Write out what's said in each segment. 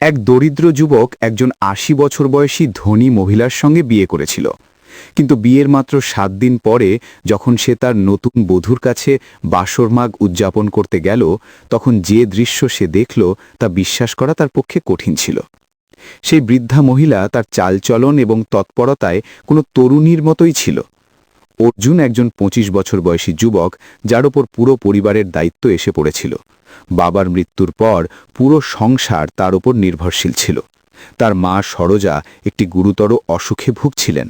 এক দরিদ্র যুবক একজন আশি বছর বয়সী ধনী মহিলার সঙ্গে বিয়ে করেছিল। কিন্তু বিয়ের মাত্র সাত দিন পরে যখন সে তার নতুন বধূর কাছে বাসরমাগ উদযাপন করতে গেল, তখন যে দৃশ্য সে দেখল তা বিশ্বাস করা তার পক্ষে কঠিন ছিল। সেই বৃদ্ধা মহিলা তার চালচলন এবং তৎপরতায় কোনো তরুণীর মতোই ছিল। অর্জুন একজন ২৫ বছর বয়সী যুবক যার ওপর পুরো পরিবারের দায়িত্ব এসে পড়েছিল। বাবার মৃত্যুর পর পুরো সংসার তার ওপর নির্ভরশীল ছিল। তার মা সরোজা একটি গুরুতর অসুখে ভুগছিলেন।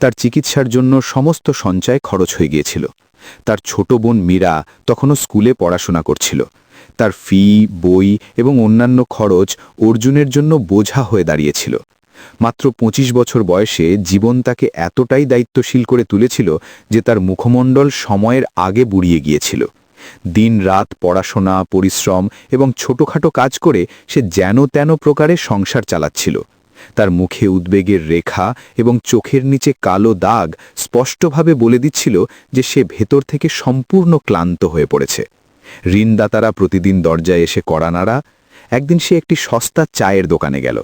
তার চিকিৎসার জন্য সমস্ত সঞ্চয় খরচ হয়ে গিয়েছিল। তার ছোট বোন মীরা তখনও স্কুলে পড়াশোনা করছিল। তার ফি, বই এবং অন্যান্য খরচ অর্জুনের জন্য বোঝা হয়ে দাঁড়িয়েছিল। মাত্র ২৫ বছর বয়সে জীবন তাকে এতটাই দায়িত্বশীল করে তুলেছিল যে তার মুখমণ্ডল সময়ের আগে বুড়িয়ে গিয়েছিল। দিন রাত পড়াশোনা, পরিশ্রম এবং ছোটখাটো কাজ করে সে যেন তেন প্রকারে সংসার চালাচ্ছিল। তার মুখে উদ্বেগের রেখা এবং চোখের নিচে কালো দাগ স্পষ্টভাবে বলে দিচ্ছিল যে সে ভেতর থেকে সম্পূর্ণ ক্লান্ত হয়ে পড়েছে। ঋণদাতারা প্রতিদিন দরজায় এসে কড়া নাড়া। একদিন সে একটি সস্তা চায়ের দোকানে গেল।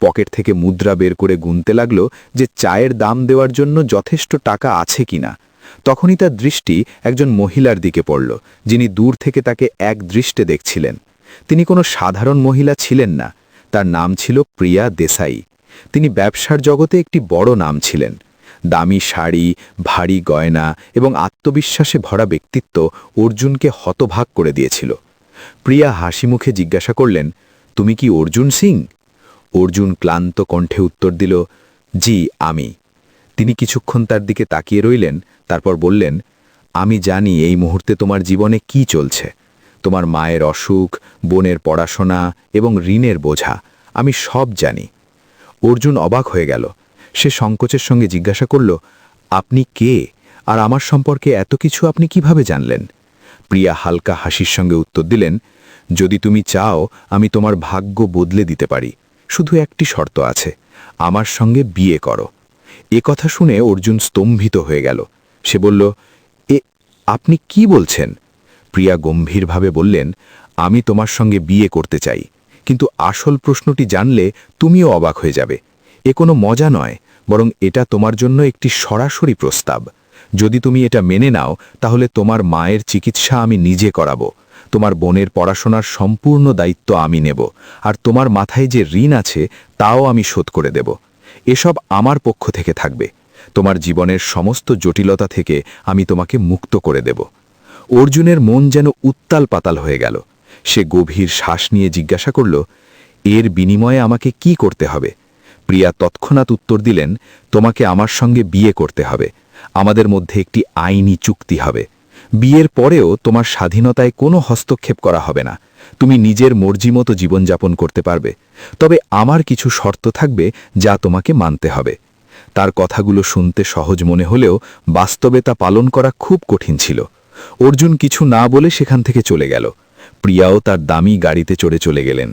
পকেট থেকে মুদ্রা বের করে গুনতে লাগল যে চায়ের দাম দেওয়ার জন্য যথেষ্ট টাকা আছে কিনা। তখনই তার দৃষ্টি একজন মহিলার দিকে পড়ল, যিনি দূর থেকে তাকে এক দৃষ্টে দেখছিলেন। তিনি কোনো সাধারণ মহিলা ছিলেন না, তার নাম ছিল প্রিয়া দেসাই তিনি ব্যবসার জগতে একটি বড় নাম ছিলেন। দামি শাড়ি, ভারী গয়না এবং আত্মবিশ্বাসে ভরা ব্যক্তিত্ব অর্জুনকে হতভাগ করে দিয়েছিল। প্রিয়া হাসি মুখে জিজ্ঞাসা করলেন, তুমি কি অর্জুন সিং? অর্জুন ক্লান্ত কণ্ঠে উত্তর দিল, জি, আমি। তিনি কিছুক্ষণ তার দিকে তাকিয়ে রইলেন, তারপর বললেন, আমি জানি এই মুহূর্তে তোমার জীবনে কি চলছে। তোমার মায়ের অসুখ, বোনের পড়াশোনা এবং ঋণের বোঝা, আমি সব জানি। অর্জুন অবাক হয়ে গেল। সে সংকোচের সঙ্গে জিজ্ঞাসা করল, আপনি কে? আর আমার সম্পর্কে এত কিছু আপনি কীভাবে জানলেন? প্রিয়া হালকা হাসির সঙ্গে উত্তর দিলেন, যদি তুমি চাও, আমি তোমার ভাগ্য বদলে দিতে পারি। শুধু একটি শর্ত আছে, আমার সঙ্গে বিয়ে করো। এ কথা শুনে অর্জুন স্তম্ভিত হয়ে গেল। সে বলল, এ, আপনি কি বলছেন? প্রিয়া গম্ভীরভাবে বললেন, আমি তোমার সঙ্গে বিয়ে করতে চাই, কিন্তু আসল প্রশ্নটি জানলে তুমিও অবাক হয়ে যাবে। এ কোনো মজা নয়, বরং এটা তোমার জন্য একটি সরাসরি প্রস্তাব। যদি তুমি এটা মেনে নাও, তাহলে তোমার মায়ের চিকিৎসা আমি নিজে করাবো। তোমার বোনের পড়াশোনার সম্পূর্ণ দায়িত্ব আমি নেব, আর তোমার মাথায় যে ঋণ আছে তাও আমি শোধ করে দেব। এসব আমার পক্ষ থেকে থাকবে। তোমার জীবনের সমস্ত জটিলতা থেকে আমি তোমাকে মুক্ত করে দেব। অর্জুনের মন যেন উত্তাল পাতাল হয়ে গেল। সে গভীর শ্বাস নিয়ে জিজ্ঞাসা করল, এর বিনিময়ে আমাকে কি করতে হবে? প্রিয়া তৎক্ষণাৎ উত্তর দিলেন, তোমাকে আমার সঙ্গে বিয়ে করতে হবে। আমাদের মধ্যে একটি আইনি চুক্তি হবে। বিয়ের পরেও তোমার স্বাধীনতায় কোনো হস্তক্ষেপ করা হবে না। তুমি নিজের মর্জি মতো জীবনযাপন করতে পারবে। তবে আমার কিছু শর্ত থাকবে যা তোমাকে মানতে হবে। তার কথাগুলো শুনতে সহজ মনে হলেও বাস্তবে তা পালন করা খুব কঠিন ছিল। অর্জুন কিছু না বলে সেখান থেকে চলে গেল। প্রিয়াও তার দামি গাড়িতে চড়ে চলে গেলেন।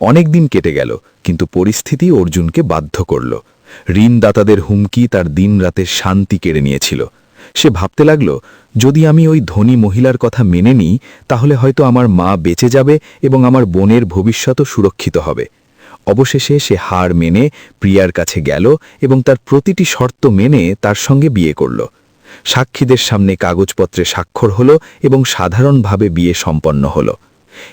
অনেক দিন কেটে গেল, কিন্তু পরিস্থিতি অর্জুনকে বাধ্য করল। ঋণদাতাদের হুমকি তার দিন রাতের শান্তি কেড়ে নিয়েছিল। সে ভাবতে লাগল, যদি আমি ওই ধনী মহিলার কথা মেনে নিই, তাহলে হয়তো আমার মা বেঁচে যাবে এবং আমার বোনের ভবিষ্যতও সুরক্ষিত হবে। অবশেষে সে হার মেনে প্রিয়ার কাছে গেল এবং তার প্রতিটি শর্ত মেনে তার সঙ্গে বিয়ে করল। সাক্ষীদের সামনে কাগজপত্রে স্বাক্ষর হল এবং সাধারণভাবে বিয়ে সম্পন্ন হল।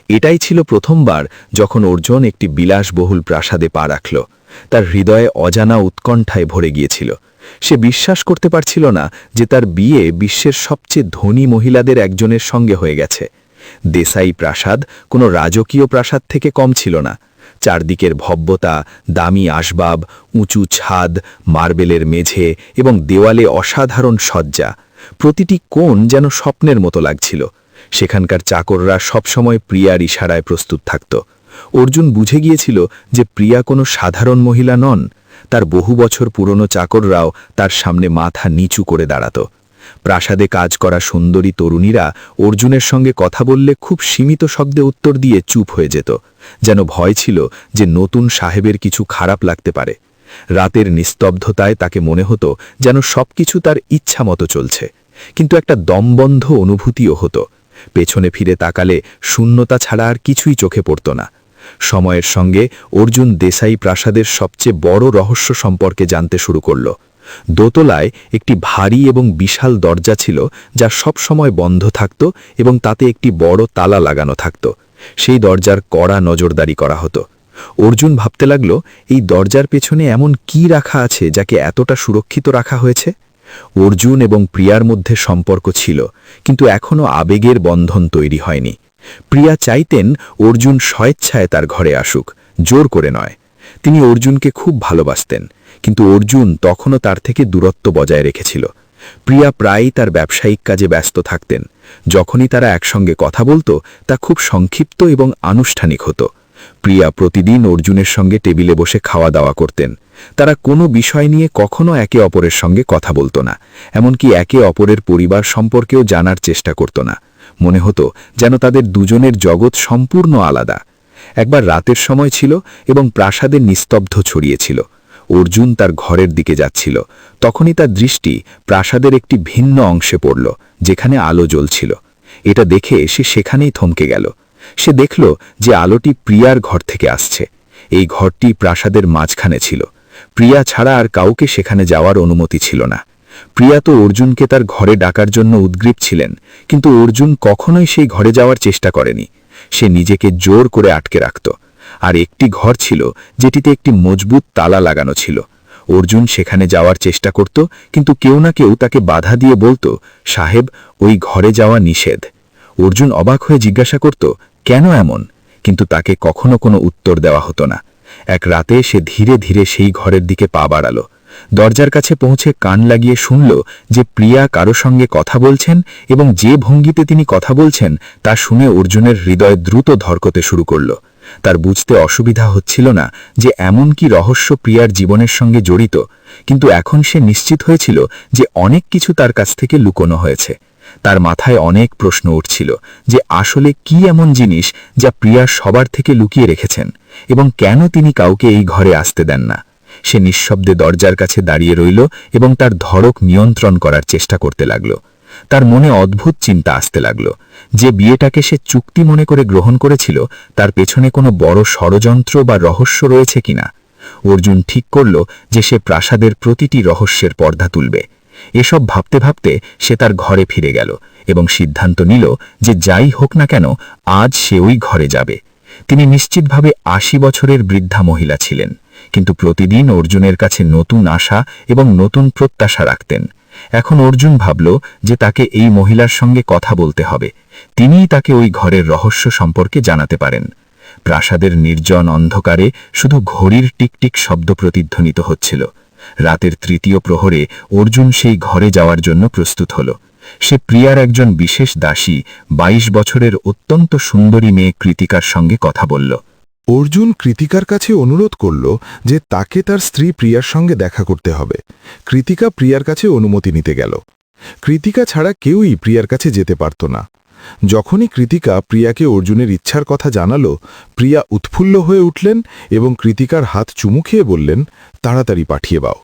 এটাই ছিল প্রথমবার যখন অর্জুন একটি বিলাসবহুল প্রাসাদে পা রাখল। তার হৃদয়ে অজানা উৎকণ্ঠায় ভরে গিয়েছিল। সে বিশ্বাস করতে পারছিল না যে তার বিয়ে বিশ্বের সবচেয়ে ধনী মহিলাদের একজনের সঙ্গে হয়ে গেছে। দেসাই প্রাসাদ কোনো রাজকীয় প্রাসাদ থেকে কম ছিল না। চারদিকের ভব্যতা, দামি আসবাব, উঁচু ছাদ, মার্বেলের মেঝে এবং দেওয়ালে অসাধারণ সজ্জা প্রতিটি কোণ যেন স্বপ্নের মতো লাগছিল। সেখানকার চাকররা সবসময় প্রিয়ার ইশারায় প্রস্তুত থাকত। অর্জুন বুঝে গিয়েছিল যে প্রিয়া কোনো সাধারণ মহিলা নন। তার বহু বছর পুরনো চাকররাও তার সামনে মাথা নিচু করে দাঁড়াত। প্রাসাদে কাজ করা সুন্দরী তরুণীরা অর্জুনের সঙ্গে কথা বললে খুব সীমিত শব্দে উত্তর দিয়ে চুপ হয়ে যেত, যেন ভয় ছিল যে নতুন সাহেবের কিছু খারাপ লাগতে পারে। রাতের নিস্তব্ধতায় তাকে মনে হতো যেন সবকিছু তার ইচ্ছা মতো চলছে, কিন্তু একটা দমবন্ধ অনুভূতিও হতো। পেছনে ফিরে তাকালে শূন্যতা ছাড়া আর কিছুই চোখে পড়ত না। সময়ের সঙ্গে অর্জুন দেশাই প্রাসাদের সবচেয়ে বড় রহস্য সম্পর্কে জানতে শুরু করল। দোতলায় একটি ভারী এবং বিশাল দরজা ছিল যা সব সময় বন্ধ থাকত এবং তাতে একটি বড় তালা লাগানো থাকত। সেই দরজার কড়া নজরদারি করা হতো। অর্জুন ভাবতে লাগল, এই দরজার পেছনে এমন কি রাখা আছে যাকে এতটা সুরক্ষিত রাখা হয়েছে? অর্জুন এবং প্রিয়ার মধ্যে সম্পর্ক ছিল, কিন্তু এখনও আবেগের বন্ধন তৈরি হয়নি। প্রিয়া চাইতেন অর্জুন স্বেচ্ছায় তার ঘরে আসুক, জোর করে নয়। তিনি অর্জুনকে খুব ভালোবাসতেন, কিন্তু অর্জুন তখনও তার থেকে দূরত্ব বজায় রেখেছিল। প্রিয়া প্রায়ই তার ব্যবসায়িক কাজে ব্যস্ত থাকতেন। যখনই তারা একসঙ্গে কথা বলতো, তা খুব সংক্ষিপ্ত এবং আনুষ্ঠানিক হতো। প্রিয়া প্রতিদিন অর্জুনের সঙ্গে টেবিলে বসে খাওয়া দাওয়া করতেন। তারা কোনো বিষয় নিয়ে কখনো একে অপরের সঙ্গে কথা বলতো না, এমনকি একে অপরের পরিবার সম্পর্কেও জানার চেষ্টা করত না। মনে হতো যেন তাদের দুজনের জগৎ সম্পূর্ণ আলাদা। একবার রাতের সময় ছিল এবং প্রাসাদের নিস্তব্ধ ছড়িয়েছিল। অর্জুন তার ঘরের দিকে যাচ্ছিল। তখনই তার দৃষ্টি প্রাসাদের একটি ভিন্ন অংশে পড়ল, যেখানে আলো জ্বলছিল। এটা দেখে সে সেখানেই থমকে গেল। সে দেখল যে আলোটি প্রিয়ার ঘর থেকে আসছে। এই ঘরটি প্রাসাদের মাঝখানে ছিল। প্রিয়া ছাড়া আর কাউকে সেখানে যাওয়ার অনুমতি ছিল না। প্রিয়া তো অর্জুনকে তার ঘরে ডাকার জন্য উদ্গ্রীব ছিলেন, কিন্তু অর্জুন কখনোই সেই ঘরে যাওয়ার চেষ্টা করেনি। সে নিজেকে জোর করে আটকে রাখত। আর একটি ঘর ছিল যেটিতে একটি মজবুত তালা লাগানো ছিল। অর্জুন সেখানে যাওয়ার চেষ্টা করত, কিন্তু কেউ না কেউ তাকে বাধা দিয়ে বলতো, সাহেব, ওই ঘরে যাওয়া নিষেধ। অর্জুন অবাক হয়ে জিজ্ঞাসা করত, কেন এমন? কিন্তু তাকে কখনো কোনো উত্তর দেওয়া হতো না। এক রাতে সে ধীরে ধীরে সেই ঘরের দিকে পা বাড়ালো। দরজার কাছে পৌঁছে কান লাগিয়ে শুনল যে প্রিয়া কারও সঙ্গে কথা বলছেন এবং যে ভঙ্গিতে তিনি কথা বলছেন তা শুনে অর্জুনের হৃদয় দ্রুত ধরকতে শুরু করল। তার বুঝতে অসুবিধা হচ্ছিল না যে এমন কি রহস্য প্রিয়ার জীবনের সঙ্গে জড়িত, কিন্তু এখন সে নিশ্চিত হয়েছিল যে অনেক কিছু তার কাছ থেকে লুকোনো হয়েছে। তার মাথায় অনেক প্রশ্ন উঠছিল যে আসলে কি এমন জিনিস যা প্রিয়া সবার থেকে লুকিয়ে রেখেছেন এবং কেন তিনি কাউকে এই ঘরে আসতে দেন না। সে নিঃশব্দে দরজার কাছে দাঁড়িয়ে রইল এবং তার ধড়ক নিয়ন্ত্রণ করার চেষ্টা করতে লাগল। তার মনে অদ্ভুত চিন্তা আসতে লাগল। যে বিয়েটাকে সে চুক্তি মনে করে গ্রহণ করেছিল, তার পেছনে কোনো বড় ষড়যন্ত্র বা রহস্য রয়েছে কিনা? অর্জুন ঠিক করল যে সে প্রাসাদের প্রতিটি রহস্যের পর্দা তুলবে। এসব ভাবতে ভাবতে সে তার ঘরে ফিরে গেল এবং সিদ্ধান্ত নিল যে যাই হোক না কেন, আজ সে ওই ঘরে যাবে। তিনি নিশ্চিতভাবে আশি বছরের বৃদ্ধা মহিলা ছিলেন। কিন্তু প্রতিদিন অর্জুনের কাছে নতুন আশা এবং নতুন প্রত্যাশা রাখতেন। এখন অর্জুন ভাবল যে তাকে এই মহিলার সঙ্গে কথা বলতে হবে। তিনিই তাকে ওই ঘরের রহস্য সম্পর্কে জানাতে পারেন। প্রাসাদের নির্জন অন্ধকারে শুধু ঘড়ির টিকটিক শব্দ প্রতিধ্বনিত হচ্ছিল। রাতের তৃতীয় প্রহরে অর্জুন সেই ঘরে যাওয়ার জন্য প্রস্তুত হল। সে প্রিয়ার একজন বিশেষ দাসী ২২ বছরের অত্যন্ত সুন্দরী মেয়ে কৃতিকার সঙ্গে কথা বলল। অর্জুন কৃতিকার কাছে অনুরোধ করল যে তাকে তার স্ত্রী প্রিয়ার সঙ্গে দেখা করতে হবে। কৃতিকা প্রিয়ার কাছে অনুমতি নিতে গেল। কৃতিকা ছাড়া কেউই প্রিয়ার কাছে যেতে পারত না। যখনই কৃতিকা প্রিয়াকে অর্জুনের ইচ্ছার কথা জানালো, প্রিয়া উৎফুল্ল হয়ে উঠলেন এবং কৃতিকার হাত চুমু খেয়ে বললেন, তাড়াতাড়ি পাঠিয়ে বাও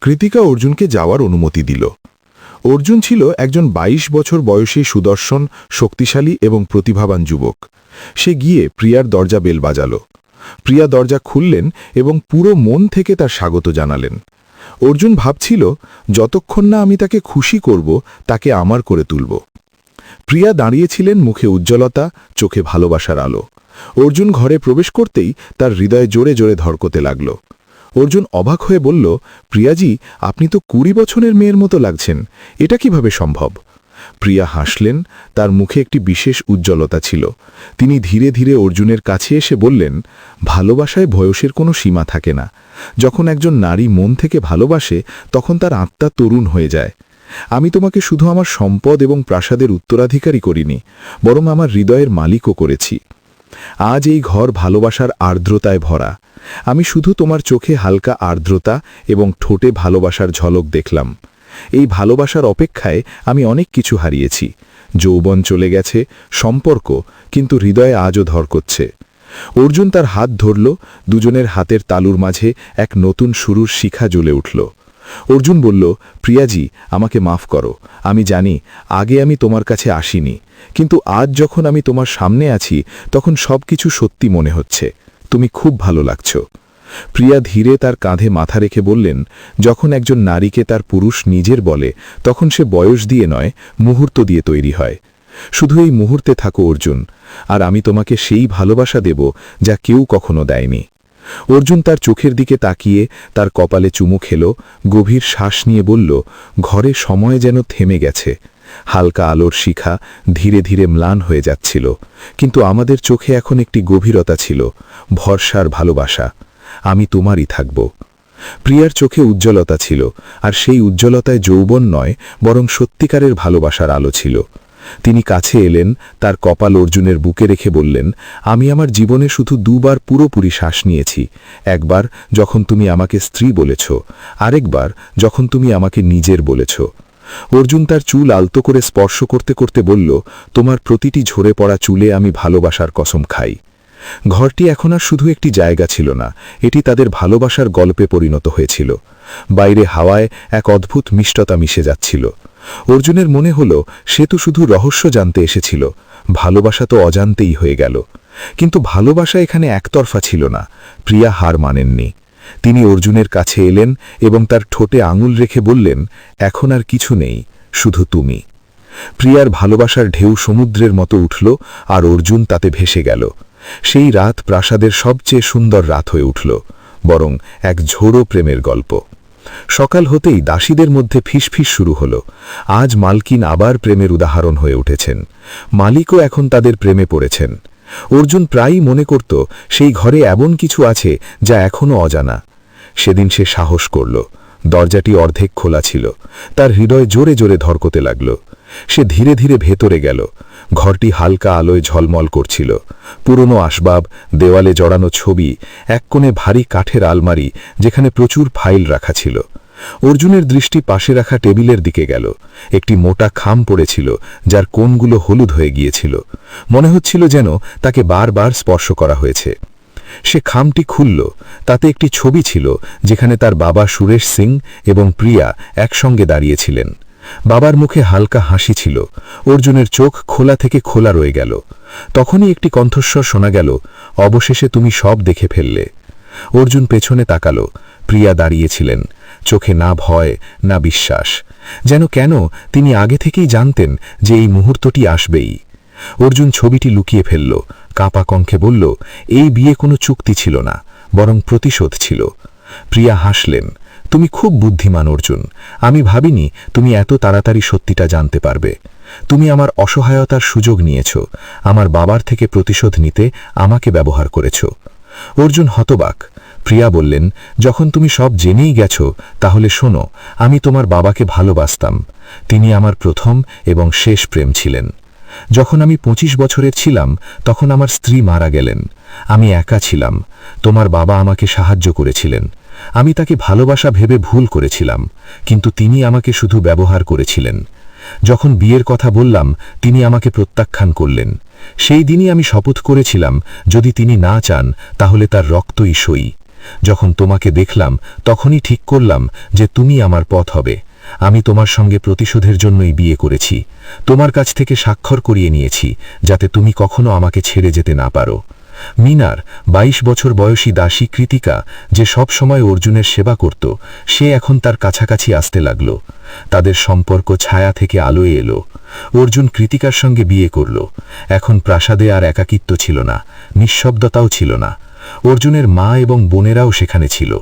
কৃতিকা অর্জুনকে যাওয়ার অনুমতি দিল। অর্জুন ছিল একজন ২২ বছর বয়সী সুদর্শন, শক্তিশালী এবং প্রতিভাবান যুবক। সে গিয়ে প্রিয়ার দরজা বেল বাজালো। প্রিয়া দরজা খুললেন এবং পুরো মন থেকে তার স্বাগত জানালেন। অর্জুন ভাবছিল, যতক্ষণ না আমি তাকে খুশি করব, তাকে আমার করে তুলব। প্রিয়া দাঁড়িয়েছিলেন মুখে উজ্জ্বলতা, চোখে ভালোবাসার আলো। অর্জুন ঘরে প্রবেশ করতেই তার হৃদয় জোরে জোরে ধরকতে লাগল। অর্জুন অবাক হয়ে বলল, প্রিয়াজি, আপনি তো কুড়ি বছরের মেয়ের মতো লাগছেন। এটা কীভাবে সম্ভব? প্রিয়া হাসলেন, তার মুখে একটি বিশেষ উজ্জ্বলতা ছিল। তিনি ধীরে ধীরে অর্জুনের কাছে এসে বললেন, ভালোবাসায় বয়সের কোনো সীমা থাকে না। যখন একজন নারী মন থেকে ভালোবাসে, তখন তার আত্মা তরুণ হয়ে যায়। আমি তোমাকে শুধু আমার সম্পদ এবং প্রাসাদের উত্তরাধিকারী করিনি, বরং আমার হৃদয়ের মালিকও করেছি। আজ এই ঘর ভালোবাসার আর্দ্রতায় ভরা। আমি শুধু তোমার চোখে হালকা আর্দ্রতা এবং ঠোঁটে ভালোবাসার ঝলক দেখলাম। এই ভালোবাসার অপেক্ষায় আমি অনেক কিছু হারিয়েছি। যৌবন চলে গেছে, সম্পর্ক, কিন্তু হৃদয়ে আজও ধরকচ্ছে অর্জুন তার হাত ধরল, দুজনের হাতের তালুর মাঝে এক নতুন শুরুর শিখা জ্বলে উঠল। অর্জুন বলল, প্রিয়াজি, আমাকে মাফ করো। আমি জানি, আগে আমি তোমার কাছে আসিনি। কিন্তু আজ যখন আমি তোমার সামনে আছি, তখন সবকিছু সত্যি মনে হচ্ছে। তুমি খুব ভালো লাগছো। প্রিয়া ধীরে তার কাঁধে মাথা রেখে বললেন, যখন একজন নারীকে তার পুরুষ নিজের বলে, তখন সে বয়স দিয়ে নয়, মুহূর্ত দিয়ে তৈরি হয়। শুধু এই মুহূর্তে থাকো অর্জুন, আর আমি তোমাকে সেই ভালোবাসা দেব যা কেউ কখনো দেয়নি। অর্জুন তার চোখের দিকে তাকিয়ে তার কপালে চুমু খেল, গভীর শ্বাস নিয়ে বলল, ঘরে সময় যেন থেমে গেছে। হালকা আলোর শিখা ধীরে ধীরে ম্লান হয়ে যাচ্ছিল, কিন্তু আমাদের চোখে এখন একটি গভীরতা ছিল, ভরসার ভালোবাসা। আমি তোমারই থাকব। প্রিয়ার চোখে উজ্জ্বলতা ছিল, আর সেই উজ্জ্বলতায় যৌবন নয়, বরং সত্যিকারের ভালোবাসার আলো ছিল। তিনি কাছে এলেন, তার কপাল অর্জুনের বুকে রেখে বললেন, আমি আমার জীবনে শুধু দুবার পুরোপুরি শ্বাস নিয়েছি। একবার যখন তুমি আমাকে স্ত্রী বলেছ, আরেকবার যখন তুমি আমাকে নিজের বলেছ। অর্জুন তার চুল আলতো করে স্পর্শ করতে করতে বলল, তোমার প্রতিটি ঝরে পড়া চুলে আমি ভালোবাসার কসম খাই। ঘরটি এখন আর শুধু একটি জায়গা ছিল না, এটি তাদের ভালোবাসার গল্পে পরিণত হয়েছিল। বাইরে হাওয়ায় এক অদ্ভুত মিষ্টতা মিশে যাচ্ছিল। অর্জুনের মনে হল সে তো শুধু রহস্য জানতে এসেছিল, ভালোবাসা তো অজান্তেই হয়ে গেল। কিন্তু ভালোবাসা এখানে একতরফা ছিল না, প্রিয়া হার মানেননি। তিনি অর্জুনের কাছে এলেন এবং তার ঠোঁটে আঙুল রেখে বললেন, এখন আর কিছু নেই, শুধু তুমি। প্রিয়ার ভালোবাসার ঢেউ সমুদ্রের মতো উঠল আর অর্জুন তাতে ভেসে গেল। সেই রাত প্রাসাদের সবচেয়ে সুন্দর রাত হয়ে উঠল, বরং এক ঝোড়ো প্রেমের গল্প। সকাল হতেই দাসীদের মধ্যে ফিসফিস শুরু হল। আজ মালকিন আবার প্রেমের উদাহরণ হয়ে উঠেছেন। মালিকও এখন তাদের প্রেমে পড়েছেন। অর্জুন প্রায়ই মনে করত, সেই ঘরে এমন কিছু আছে যা এখনও অজানা। সেদিন সে সাহস করল। দরজাটি অর্ধেক খোলা ছিল। তার হৃদয় জোরে জোরে ধরকতে লাগল। সে ধীরে ধীরে ভেতরে গেল। ঘরটি হালকা আলোয় ঝলমল করছিল। পুরনো আসবাব, দেওয়ালে জড়ানো ছবি, এক কোণে ভারী কাঠের আলমারি, যেখানে প্রচুর ফাইল রাখা ছিল। অর্জুনের দৃষ্টি পাশে রাখা টেবিলের দিকে গেল। একটি মোটা খাম পড়েছিল, যার কোণগুলো হলুদ হয়ে গিয়েছিল। মনে হচ্ছিল যেন তাকে বারবার স্পর্শ করা হয়েছে। সে খামটি খুলল, তাতে একটি ছবি ছিল, যেখানে তার বাবা সুরেশ সিং এবং প্রিয়া একসঙ্গে দাঁড়িয়েছিলেন বাবার মুখে হালকা হাসি ছিল। অর্জুনের চোখ খোলা থেকে খোলা রয়ে গেল। তখনই একটি কণ্ঠস্বর শোনা গেল, অবশেষে তুমি সব দেখে ফেললে। অর্জুন পেছনে তাকালো। প্রিয়া দাঁড়িয়েছিলেন। চোখে না ভয়, না বিশ্বাস। যেন কেন তিনি আগে থেকেই জানতেন যে এই মুহূর্তটি আসবেই। অর্জুন ছবিটি লুকিয়ে ফেলল। কাপা কণ্ঠে বলল, এই বিয়ে কোনো চুক্তি ছিল না, বরং প্রতিশোধ ছিল। প্রিয়া হাসলেন। তুমি খুব বুদ্ধিমান, অর্জুন। আমি ভাবিনি তুমি এত তাড়াতাড়ি সত্যিটা জানতে পারবে। তুমি আমার অসহায়তার সুযোগ নিয়েছ। আমার বাবার থেকে প্রতিশোধ নিতে আমাকে ব্যবহার করেছ। অর্জুন হতবাক। প্রিয়া বললেন, যখন তুমি সব জেনেই গেছ, তাহলে শোনো, আমি তোমার বাবাকে ভালোবাসতাম। তিনি আমার প্রথম এবং শেষ প্রেম ছিলেন। যখন আমি পঁচিশ বছরের ছিলাম, তখন আমার স্ত্রী মারা গেলেন। আমি একা ছিলাম। তোমার বাবা আমাকে সাহায্য করেছিলেন। আমি তাকে ভালোবাসা ভেবে ভুল করেছিলাম, কিন্তু তিনি আমাকে শুধু ব্যবহার করেছিলেন। যখন বিয়ের কথা বললাম, তিনি আমাকে প্রত্যাখ্যান করলেন। সেই দিনই আমি শপথ করেছিলাম, যদি তিনি না চান, তাহলে তার রক্তই সই। যখন তোমাকে দেখলাম, তখনই ঠিক করলাম যে তুমি আমার পথ হবে। আমি তোমার সঙ্গে প্রতিশোধের জন্যই বিয়ে করেছি। তোমার কাছ থেকে স্বাক্ষর করিয়ে নিয়েছি, যাতে তুমি কখনো আমাকে ছেড়ে যেতে না পারো। মিনার ২২ বছর বয়সী দাসী কৃতিকা যে সব সময় অর্জুনের সেবা করত, সে এখন তার কাছাকাছি আসতে লাগল। তাদের সম্পর্ক ছায়া থেকে আলোয় এলো। অর্জুন কৃতিকার সঙ্গে বিয়ে করল। এখন প্রাসাদে আর একাকিত্ব ছিল না, নিঃশব্দতাও ছিল না। অর্জুনের মা এবং বোনেরাও সেখানে ছিল।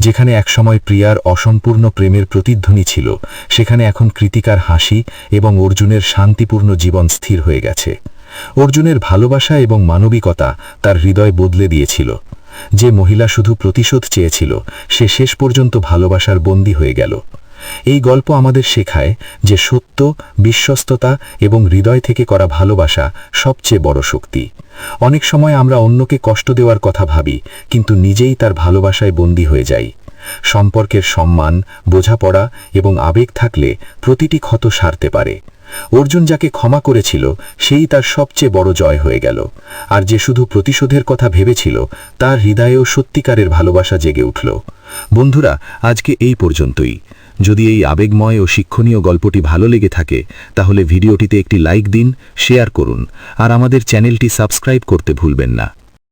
যেখানে একসময় প্রিয়ার অসম্পূর্ণ প্রেমের প্রতিধ্বনি ছিল, সেখানে এখন কৃতিকার হাসি এবং অর্জুনের শান্তিপূর্ণ জীবন স্থির হয়ে গেছে। অর্জুনের ভালোবাসা এবং মানবিকতা তার হৃদয় বদলে দিয়েছিল। যে মহিলা শুধু প্রতিশোধ চেয়েছিল, সে শেষ পর্যন্ত ভালোবাসার বন্দী হয়ে গেল। এই গল্প আমাদের শেখায় যে সত্য, বিশ্বস্ততা এবং হৃদয় থেকে করা ভালোবাসা সবচেয়ে বড় শক্তি। অনেক সময় আমরা অন্যকে কষ্ট দেওয়ার কথা ভাবি, কিন্তু নিজেই তার ভালোবাসায় বন্দী হয়ে যাই। সম্পর্কের সম্মান, বোঝাপড়া এবং আবেগ থাকলে প্রতিটি ক্ষত সারতে পারে। অর্জুন যাকে ক্ষমা করেছিল, সেই তার সবচেয়ে বড় জয় হয়ে গেল। আর যে শুধু প্রতিশোধের কথা ভেবেছিল, তার হৃদয়েও সত্যিকারের ভালোবাসা জেগে উঠল। বন্ধুরা, আজকে এই পর্যন্তই। যদি এই আবেগময় ও শিক্ষণীয় গল্পটি ভালো লেগে থাকে, তাহলে ভিডিওটিতে একটি লাইক দিন, শেয়ার করুন, আর আমাদের চ্যানেলটি সাবস্ক্রাইব করতে ভুলবেন না।